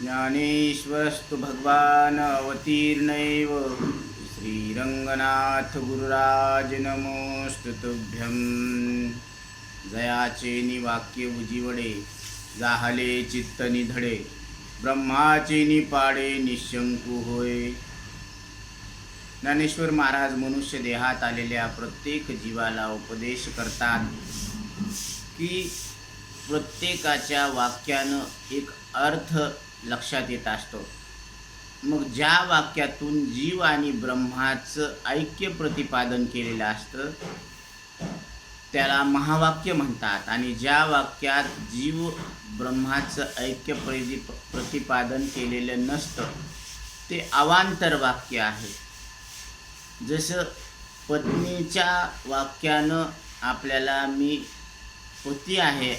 ज्ञानेश्वरस्तु भगवान अवतीर्णैव श्रीरङ्गनाथ गुरुराज नमोऽस्तु तुभ्यं जयाचे निवाक्य उजिवडे जाहले चित्त निधडे ब्रह्माचे निपाडे निशंकू होय। ज्ञानेश्वर महाराज मनुष्य देहात आलेल्या प्रत्येक जीवाला उपदेश करतात की प्रत्येकाच्या वाक्यानं एक अर्थ लक्षात येत असतो. मग ज्या वाक्यातून जीव आणि ब्रह्माचं ऐक्य प्रतिपादन केलेलं असतं त्याला महावाक्य म्हणतात. आणि ज्या वाक्यात जीव ब्रह्माचं ऐक्य प्रति प्रतिपादन केलेलं नसतं ते अवांतर वाक्य आहे. जसं पत्नीच्या वाक्यानं आपल्याला मी पती आहे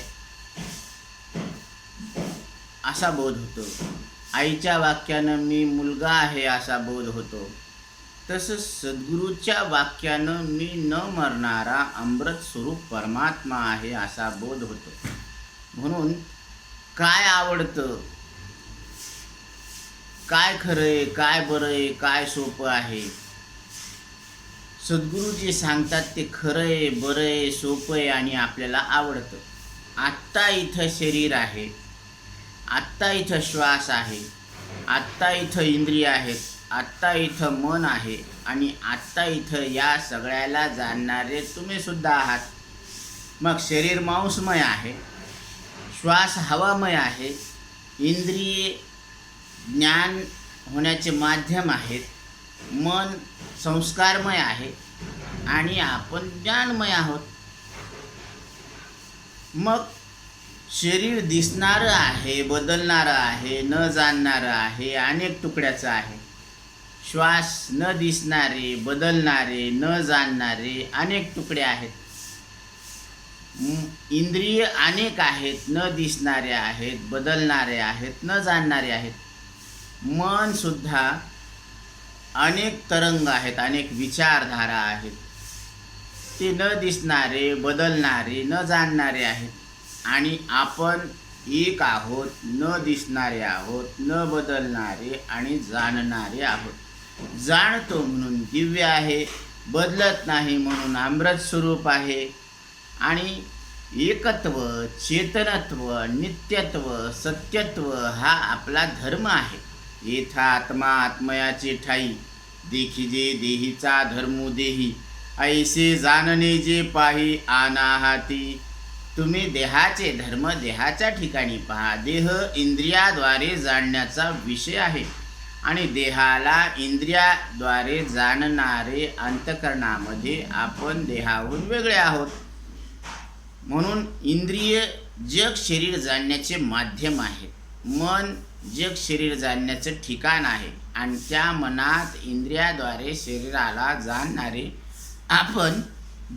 असा बोध होतो. आईच्या वाक्यानं मी मुलगा आहे असा बोध होतो. तसंच सद्गुरूच्या वाक्यानं मी न मरणारा अमृत स्वरूप परमात्मा आहे असा बोध होतो. म्हणून काय आवडतं? काय खरं आहे? काय बरं आहे? काय सोपं आहे? सद्गुरू जे सांगतात ते खरं आहे बरं आहे सोपं आहे आणि आपल्याला आवडतं. आत्ता इथं शरीर आहे. आत्ता इथं श्वास आहे आत्ता इथं इंद्रिय आहेत आत्ता इथं मन आहे आणि आत्ता इथं या सगळ्याला जाणणारे तुम्ही सुद्धा आहात. मग शरीर मांसमय आहे श्वास हवामय आहे इंद्रिये ज्ञान होण्याचे माध्यम आहेत मन संस्कारमय आहे आणि आपण ज्ञानमय आहोत. मग शरीर दिसणारं आहे बदलणारं आहे न जाणणारं आहे अनेक तुकड्याचं आहे. श्वास न दिसणारे बदलणारे न जाणणारे अनेक तुकडे आहेत. इंद्रिय अनेक आहेत न दिसणारे आहेत बदलणारे आहेत न जाणणारे आहेत. मनसुद्धा अनेक तरंग आहेत अनेक विचारधारा आहेत. ते न दिसणारे बदलणारे न जाणणारे आहेत. आणि आपण एक आहोत न दिसणारे आहोत न बदलणारे आणि जाणणारे आहोत. जाणतो म्हणून दिव्य आहे बदलत नाही म्हणून अमृत स्वरूप आहे. आणि एकत्व चेतनत्व नित्यत्व सत्यत्व हा आपला धर्म आहे. येथा आत्मा आत्मयाचे ठाई देखिजे देहीचा धर्मो देही. ऐसे जाणणे जे पाही आनाहाती तुम्ही देहाचे धर्म देहाच्या ठिकाणी पहा. देह इंद्रियाद्वारे जाणण्याचा विषय आहे. आणि देहाला इंद्रियाद्वारे जाणणारे अंतकरणामध्ये आपण देहाहून वेगळे आहोत. म्हणून इंद्रिय जग शरीर जाणण्याचे माध्यम आहे. मन जग शरीर जाणण्याचं ठिकाण आहे. आणि त्या मनात इंद्रियाद्वारे शरीराला जाणणारे आपण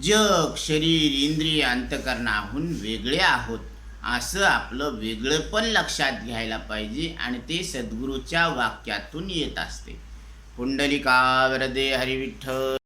जग शरीर इंद्रिय अंतकरणाहून वेगळे आहोत. असं आपलं वेगळं पण लक्षात घ्यायला पाहिजे आणि ते सद्गुरूच्या वाक्यातून येत असते. पुंडलिका वरदे हरिविठ्ठल.